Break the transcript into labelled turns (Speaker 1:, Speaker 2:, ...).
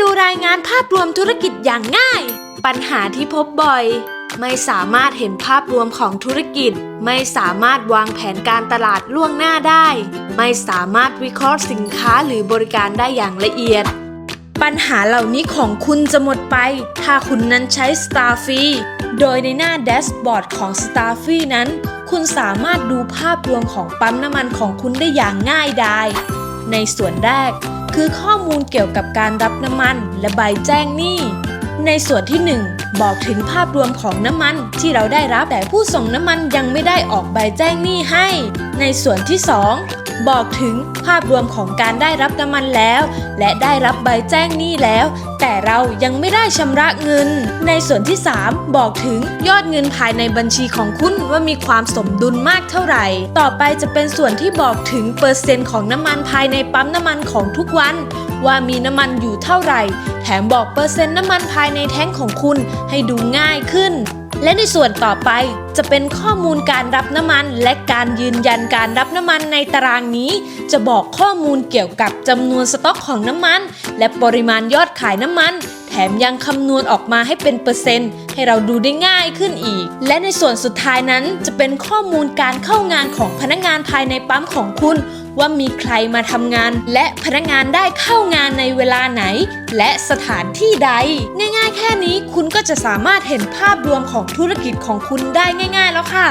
Speaker 1: ดูรายงานภาพรวมธุรกิจอย่างง่าย ปัญหาที่พบบ่อย ไม่สามารถเห็นภาพรวมของธุรกิจ ไม่สามารถวางแผนการตลาดล่วงหน้าได้ ไม่สามารถวิเคราะห์สินค้าหรือบริการได้อย่างละเอียด ปัญหาเหล่านี้ของคุณจะหมดไป ถ้าคุณนั้นใช้ Starfy โดยในหน้าแดชบอร์ดของ Starfy นั้น คุณสามารถดูภาพรวมของปั๊มน้ำมันของคุณได้อย่างง่ายดาย ในส่วนแรก คือข้อมูลเกี่ยวกับการรับน้ำมันและใบแจ้งหนี้ ในส่วนที่ 1 บอกถึงภาพรวมของน้ำมันที่เราได้รับแต่ผู้ส่งน้ำมันยังไม่ได้ออกใบแจ้งหนี้ให้ ในส่วนที่ 2 บอกถึงภาพรวมของการได้รับน้ำมันแล้ว และได้รับใบแจ้งหนี้แล้ว แต่เรายังไม่ได้ชำระเงิน ในส่วนที่ 3 บอกถึงยอดเงินภายในบัญชีของคุณว่ามีความสมดุลมากเท่าไหร่ ต่อไปจะเป็นส่วนที่บอกถึงเปอร์เซ็นต์ของน้ำมันภายในปั๊มน้ำมันของทุกวัน ว่ามีน้ำมันอยู่เท่าไหร่ แถมบอกเปอร์เซ็นต์น้ำมันภายในแท้งของคุณให้ดูง่ายขึ้น และในส่วนต่อไปจะเป็นข้อมูลการรับน้ำมัน และการยืนยันการรับน้ำมันในตารางนี้ จะบอกข้อมูลเกี่ยวกับจำนวนสต็อกของน้ำมัน และปริมาณยอดขายน้ำมัน ถมยังคำนวณออกมาให้เป็นเปอร์เซ็นต์ ให้เราดูได้ง่ายขึ้นอีก และในส่วนสุดท้ายนั้นจะเป็นข้อมูลการเข้างานของพนักงานภายในปั๊มของคุณ ว่ามีใครมาทำงาน และพนักงานได้เข้างานในเวลาไหน และสถานที่ใด ง่ายๆ แค่นี้คุณก็จะสามารถเห็นภาพรวมของธุรกิจของคุณได้ง่าย ๆ แล้วค่ะ